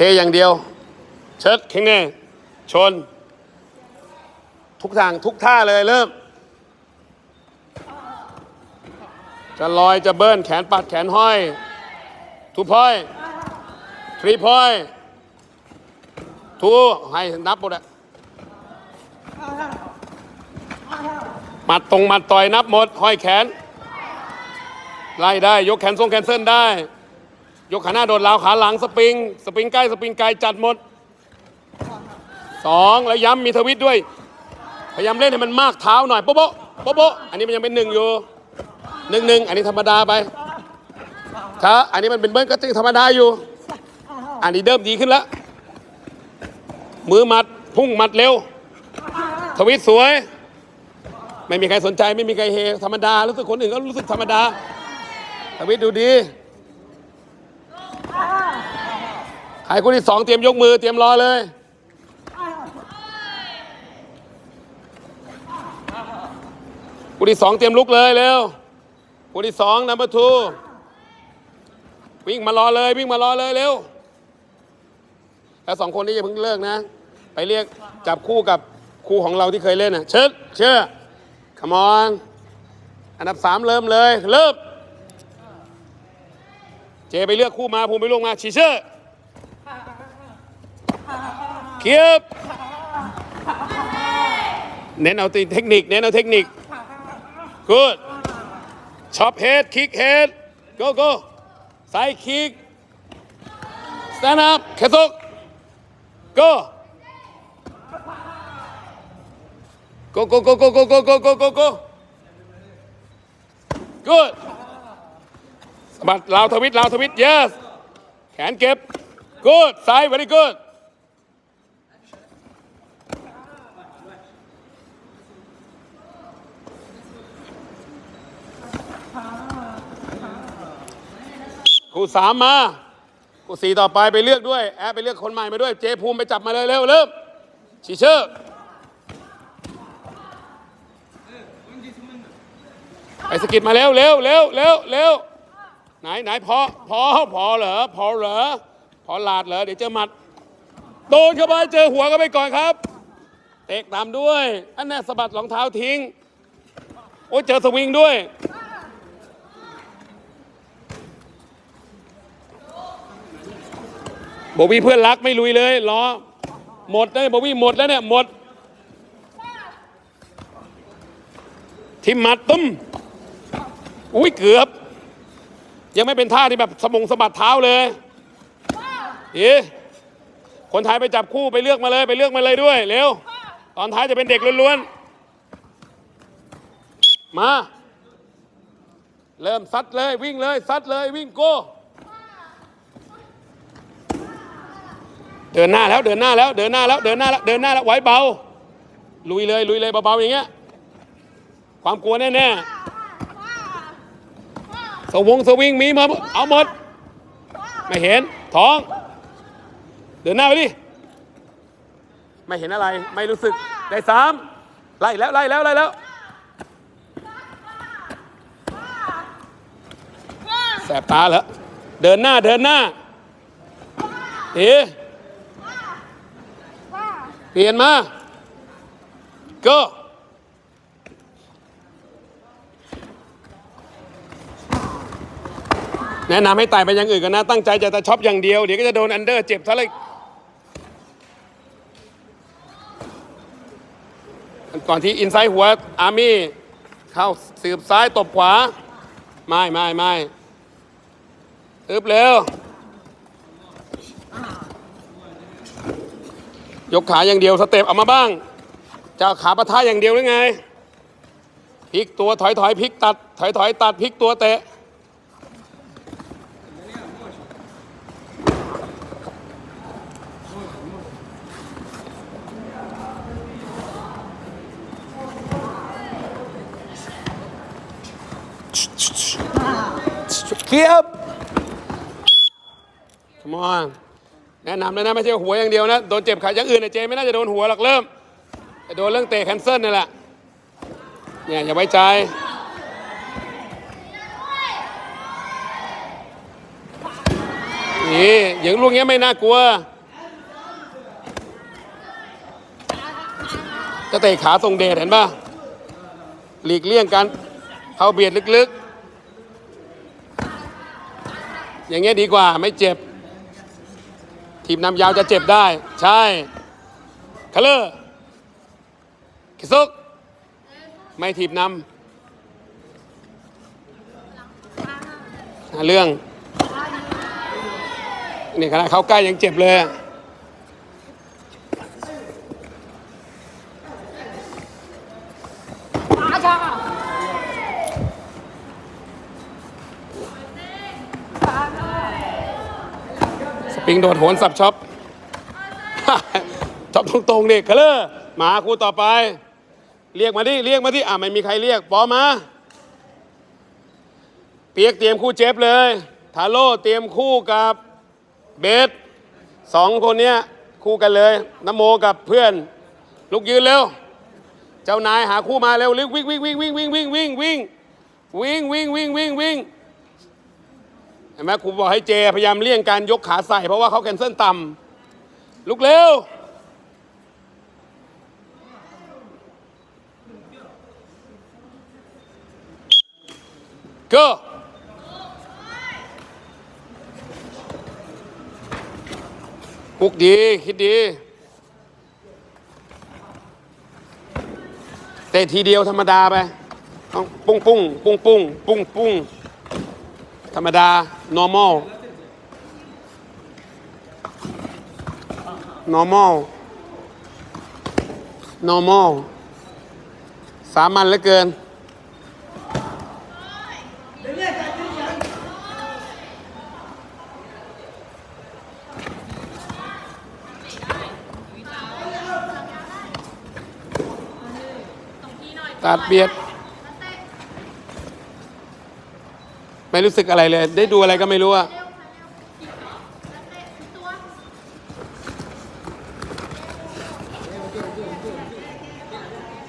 เทอย่างเดียว เชิดแข็งแน่ชน ทุกทางทุกท่าเลยเริ่ม จะลอยจะเบิ้ลแขนปัดแขนห้อยทุพอยทรีพอยทูให้นับหมดอะหมัดตรงหมัดต่อยนับหมด ห้อยแขน ไล่ได้ยกแขนทรงแขนเส้นได้ ยกขาหน้าโดดลาวขาหลังสปริง สปริงใกล้สปริงไกลจัดหมดสองแล้วย้ำมีทวิตด้วย พยายามเล่นให้มันมากเท้าหน่อยโป๊ะโป๊ะโป๊ะโป๊ะอันนี้มันยังเป็นหนึ่งอยู่หนึ่งหนึ่งอันนี้ธรรมดาไปถ้าอันนี้มันเป็นเบิ้ลก็ยังธรรมดาอยู่ อันนี้เดิมดีขึ้นแล้ว มือหมัดพุ่งหมัดเร็ว ทวิตสวย ไม่มีใครสนใจไม่มีใครเฮธรรมดารู้สึกคนอื่นก็รู้สึกธรรมดาทวิตดูดี ใครคนที่สองเตรียมยกมือเตรียมรอเลยคู่ที่สองเตรียมลุกเลยเร็วคู่ที่สองนัมเบอร์ทูวิ่งมารอเลยวิ่งมารอเลยเร็ว แล้วสองคนนี้อย่าเพิ่งเลิกนะ ไปเรียกจับคู่กับคู่ของเราที่เคยเล่นอะ เชิดเชื่อขมอนอันดับสามเริ่มเลย เริ่ม เจไปเลือกคู่มาภูมิไปลงมาชีเชอร์ เคียบเน้นเอาตีเทคนิค เน้นเอาเทคนิคกูดช็อปเฮดคิกเฮด go go ไซคิก stand up เคซุก go go go go go go go go go go go good สบัดลาวทวิตลาวทวิต yes แขนเก็บ good ซ้าย very good คู่สามมาคู่สี่ต่อไปไปเลือกด้วย แอดไปเลือกคนใหม่มาด้วย เจภูมิไปจับมาเลยเร็วเริ่มชีเชอร์ไปสกิดมาเร็วเร็วเร็วเร็วเร็วไหนไหนพอพอพอเหรอพอเหรอพอหลาดเหรอเดี๋ยวเจอหมัดโดนเข้าไปเจอหัวก็ไปก่อนครับ เตะตามด้วย อันนี้สะบัดรองเท้าทิ้ง โอ้เจอสวิงด้วย โบวี่เพื่อนรักไม่ลุยเลยรอหมดเลยโบวี่หมดแล้วเนี่ยหมด ทิมมัดตุ้มอุ้ยเกือบ ยังไม่เป็นท่าที่แบบสมงสะบัดเท้าเลยเอ๊คนไทยไปจับคู่ไปเลือกมาเลยไปเลือกมาเลยด้วยเร็วตอนท้ายจะเป็นเด็กล้วนๆมา เริ่มซัดเลยวิ่งเลยซัดเลยวิ่งโก้ เดินหน้าแล้วเดินหน้าแล้วเดินหน้าแล้วเดินหน้าแล้วเดินหน้าแล้วไว้เบา ลุยเลยลุยเลยเบาๆอย่างเงี้ยความกลัวแน่ๆสวงสวิงมีมาเอาหมด ไม่เห็นท้อง เดินหน้าไปดิไม่เห็นอะไรไม่รู้สึกได้สามไล่แล้วไล่แล้วไล่แล้วแสบตาเหรอเดินหน้าเดินหน้าเอ๊ ปลี่ยนมาก็แนะนำให้ไต่ไปอย่างอื่นกันนะ ตั้งใจจะจะช็อปอย่างเดียว เดี๋ยวก็จะโดนอันเดอร์เจ็บซะเลยก่อนที่อินไซด์หัวอาร์มี่ เข้าสืบซ้ายตบขวา ไม่ไม่ไม่อึบเร็ว ยกขาอย่างเดียวสเต็ปเอามาบ้าง จะเอาขาปะทะอย่างเดียวหรือไงพลิกตัวถอยถอยพลิกตัด ถอยถอยตัดพลิกตัวเตะเคียบ Come on แนะนำเลยนะไม่ใช่หัวอย่างเดียวนะโดนเจ็บขาอย่างอื่นนะเจไม่น่าจะโดนหัวหรอกเริ่มแต่โดนเรื่องเตะแคนเซิลนี่แหละเนี่ยอย่าไว้ใจนี่อย่างลูกเนี้ยไม่น่ากลัว จะเตะขาทรงเดชเห็นป่ะหลีกเลี่ยงการเข้าเบียดลึกๆ อย่างเงี้ยดีกว่าไม่เจ็บ ทีมนำยาวจะเจ็บได้ ใช่คาเลอร์คิซุกไม่ทีบนำหาเรื่อง นี่ขณะเขาใกล้ยังเจ็บเลยส ปิงโดดโหนสับช็อปช็อปตรงๆดิเคเลอร์มาครูต่อไป เรียกมาดิเรียกมาดิอะไม่มีใครเรียกปอมา เปียกเตรียมคู่เจฟเลยทาโร่เตรียมคู่กับเบสสองคนเนี้ยคู่กันเลยนโมกับเพื่อน ลุกยืนเร็ว เจ้านายหาคู่มาเร็ววิ่งวิ่งวิ่งวิ่งวิ่งวิ่งวิ่งวิ่งวิ่งวิ่งวิ่งวิ่งวิ่งวิ่ง ห็นไหมครูบอกให้เจพยายามเลี่ยงการยกขาใส่ เพราะว่าเขาแคนเซิลต่ำลุกเร็ว go กุกดี คิดดีเตะทีเดียวธรรมดาไปต้องปุ้งปุ้งปุ้งปุ้งปุ้งปุ้ง รรมดา normal normal normal สามัญเหลือเกิน ตัดเบียด ไม่รู้สึกอะไรเลย ได้ดูอะไรก็ไม่รู้อะ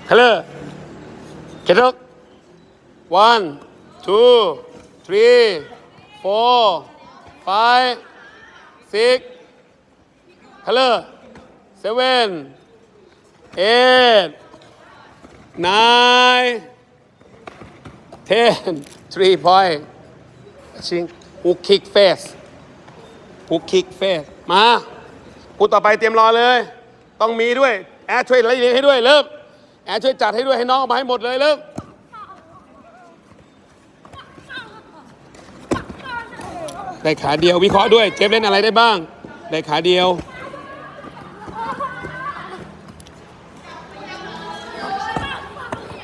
ฮัลโหลเกตก one two three four five six ฮัลโหล seven eight nine, ten, three point ชิงฮูคิกเฟสฮูคิกเฟสมากูต่อไปเตรียมรอเลย ต้องมีด้วย แอร์ช่วยไล่เลี้ยงให้ด้วยเริ่มแอร์ช่วยจัดให้ด้วยให้น้องออกมาให้หมดเลยเริ่มได้ขาเดียววิเคราะห์ด้วย เจฟเล่นอะไรได้บ้าง ได้ขาเดียว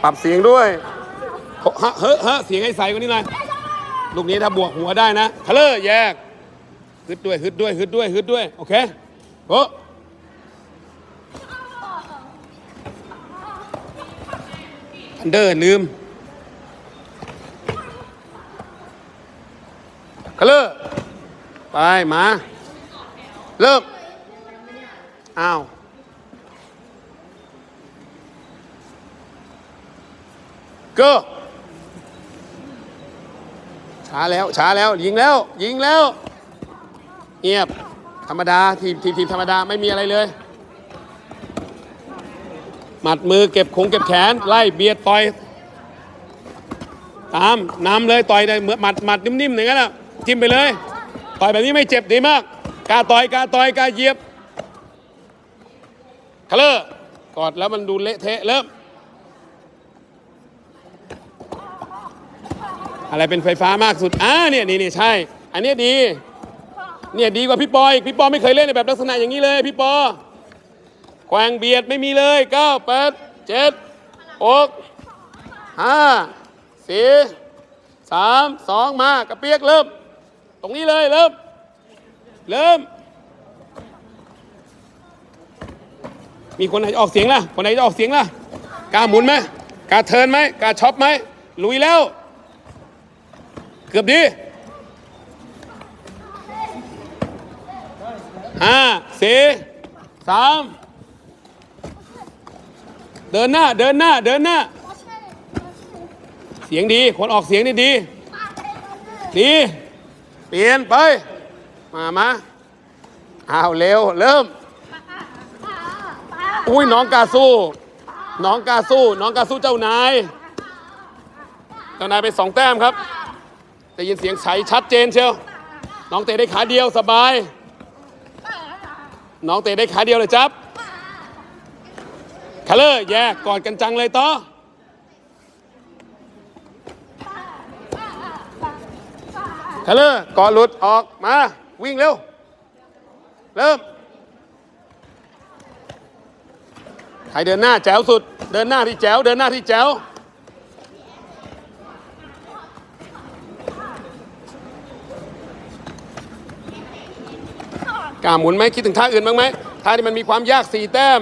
ปรับเสียงด้วยฮะเฮ้อฮะเสียงให้ใสกว่านี้หน่อย ลูกนี้ถ้าบวกหัวได้นะทะเลอร์แยกฮึดด้วยฮึดด้วยฮึดด้วยฮึดด้วย โอเคโอ้อันเดอร์ลืมทะเลอร์ไป มา เริ่ม อ้าวก็ ช้าแล้วช้าแล้วยิงแล้ว ยิงแล้วเงียบธรรมดาทีมทีมทีมธรรมดาไม่มีอะไรเลย หมัดมือเก็บคงเก็บแขนไล่เบียดต่อย ตามนำเลยต่อยได้เหมือนหมัดหมัดนิ่มๆอย่างนั้นอะจิ้มไปเลย ต่อยแบบนี้ไม่เจ็บดีมากกาต่อยกาต่อยกาเยียบคาเลอร์กอดแล้วมันดูเละเทะเริ่ม อะไรเป็นไฟฟ้ามากสุดอ่าเนี่ยนี่นี่ใช่ อันนี้ดี เนี่ยดีกว่าพี่ปออีกพี่ปอไม่เคยเล่นในแบบลักษณะอย่างนี้เลยพี่ปอแขวงเบียดไม่มีเลยเก้าแปดเจ็ดหกห้าสี่สามสองมากระเปียกเริ่ม ตรงนี้เลยเริ่ม เริ่ม มีคนไหนจะออกเสียงล่ะ คนไหนจะออกเสียงล่ะกล้าหมุนไหมกล้าเทินไหมกล้าช็อปไหมลุยแล้ว กือบดีห้าสี่สามเดินหน้าเดินหน้าเดินหน้า เสียงดี คนออกเสียงนี่ดี ดี เปลี่ยนไป มามาอ้าวเร็ว เริ่ม อุ้ยน้องกาสู้ น้องกาสู้ น้องกาสู้เจ้านาย เจ้านายไปสองแต้มครับ ได้ยินเสียงใสชัดเจนเชียว น้องเตะได้ขาเดียวสบาย น้องเตะได้ขาเดียวเลยจับคาเลอร์แยกกอดกันจังเลยต่อคาเลอร์กอดหลุดออกมา วิ่งเร็ว เริ่มใครเดินหน้าแจ๋วสุด เดินหน้าที่แจ๋ว เดินหน้าที่แจ๋ว กล้าหมุนไหมคิดถึงท่าอื่นบ้างไหมท่าที่มันมีความยากสี่แต้ม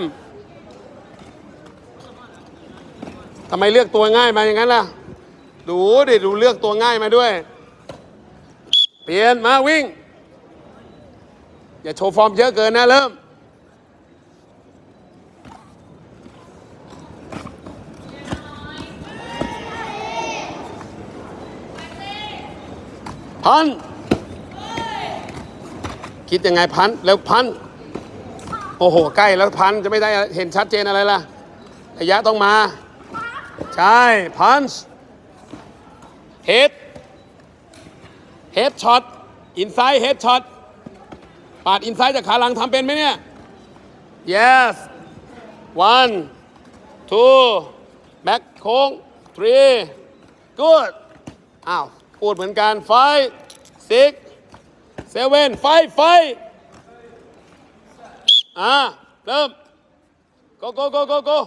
ทำไมเลือกตัวง่ายมาอย่างนั้นล่ะ ดูดิดูเลือกตัวง่ายมาด้วย เปลี่ยนมาวิ่ง อย่าโชว์ฟอร์มเยอะเกินนะเริ่ม พัน คิดยังไงพันแล้วพันโอ้โห ใกล้แล้วพันจะไม่ได้เห็นชัดเจนอะไรล่ะระยะต้องมา ใช่พันเฮดเฮดช็อตอินไซด์เฮดช็อตปาดอินไซด์จากขาหลังทำเป็นไหมเนี่ย yes one two back โค้ง three good อ้าวพูดเหมือนกัน five six seven five five อ่าเริ่ม go go go go go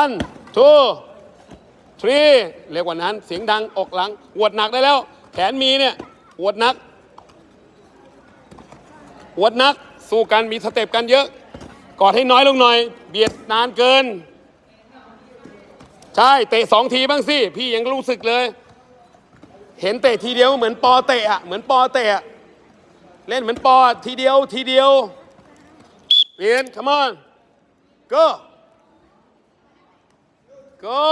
one two three เรียกว่านั้นเสียงดังอกหลังหวดหนักได้แล้ว แขนมีเนี่ยหวดหนักหวดหนัก สู้กันมีสเต็ปกันเยอะ กอดให้น้อยลงหน่อย เบียดนานเกิน ใช่ เตะสองทีบ้างสิ พี่ยังรู้สึกเลย เห็นเตะทีเดียวเหมือนปอเตะอะเหมือนปอเตะอะเล่นเหมือนปอทีเดียวทีเดียวเปลี่ยน come on go go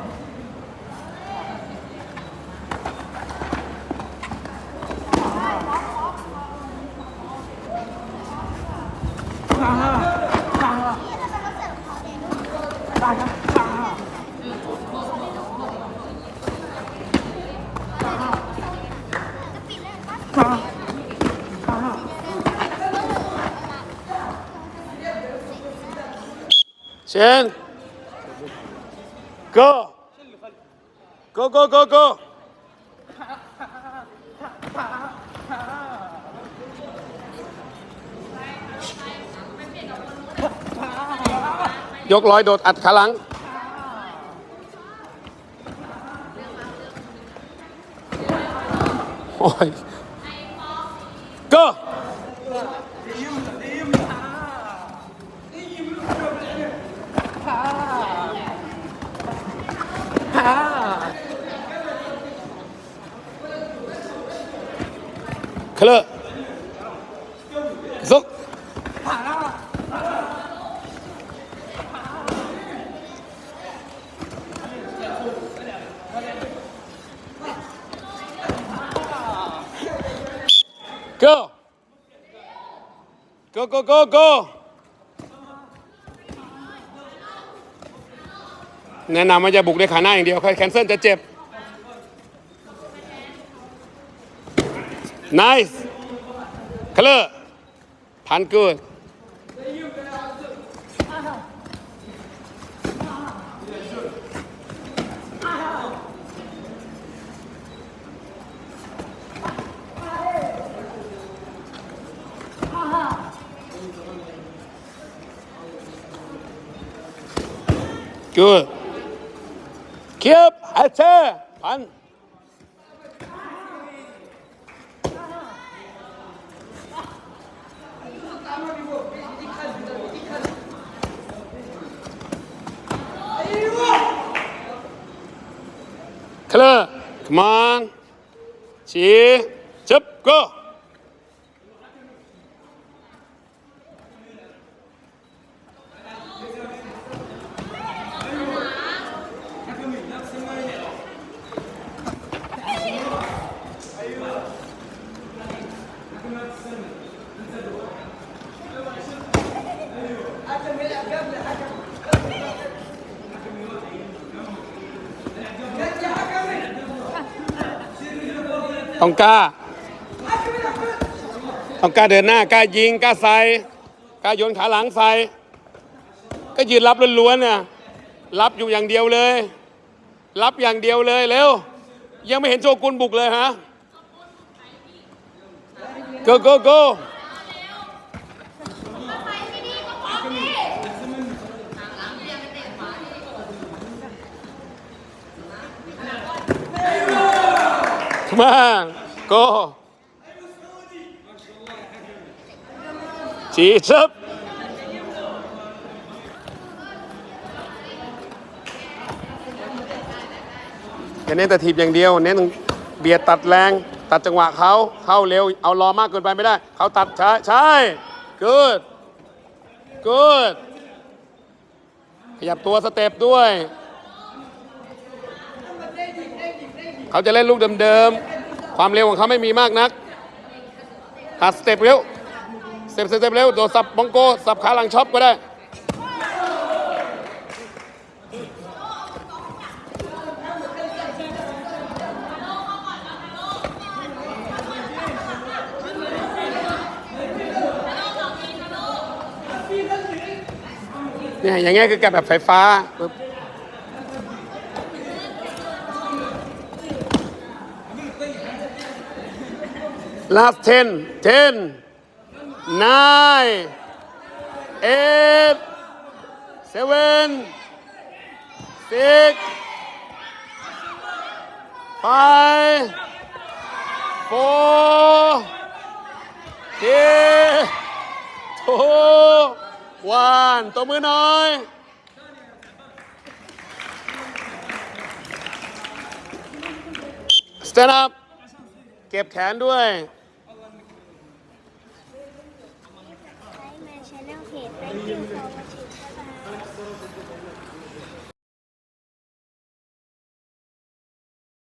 เชน go go go go go ยกร้อยโดดอัดขาหลังโอ้ย go เคลอซุกโ go go go go go แนะนำว่าจะบุกด้วยขาหน้าอย่างเดียวค่อยแคนเซิลจะเจ็บ nice เคลอพันกูด good keep อัเชพันเคลอ ต้องกล้า ต้องกล้าเดินหน้ากล้ายิงกล้าใส่กล้าโยนขาหลังใส่ก็ยืนรับล้วนๆเนี่ยรับอยู่อย่างเดียวเลย รับอย่างเดียวเลยเร็วยังไม่เห็นโชกุนบุกเลยฮะ go go go มา go จีชับอย่าเน้นแต่ทีบอย่างเดียว เน้นเบียดตัดแรง ตัดจังหวะเขาเข้าเร็ว เอารอมากเกินไปไม่ได้ เขาตัดใช้าใช่ good good ขยับตัวสเต็ปด้วย เขาจะเล่นลูกเดิมๆ ความเร็วของเขาไม่มีมากนักหัดสเต็ปเร็วสเต็ปสเต็ปเร็วโดดสับบองโกสับขาหลังช็อปก็ได้ เนี่ยอย่างเงี้ยคือกแบบไฟฟ้า last 10 10 9 8 7 6 5 4 3 2 1ตัวมือหน่อย stand up เก็บแขนด้วย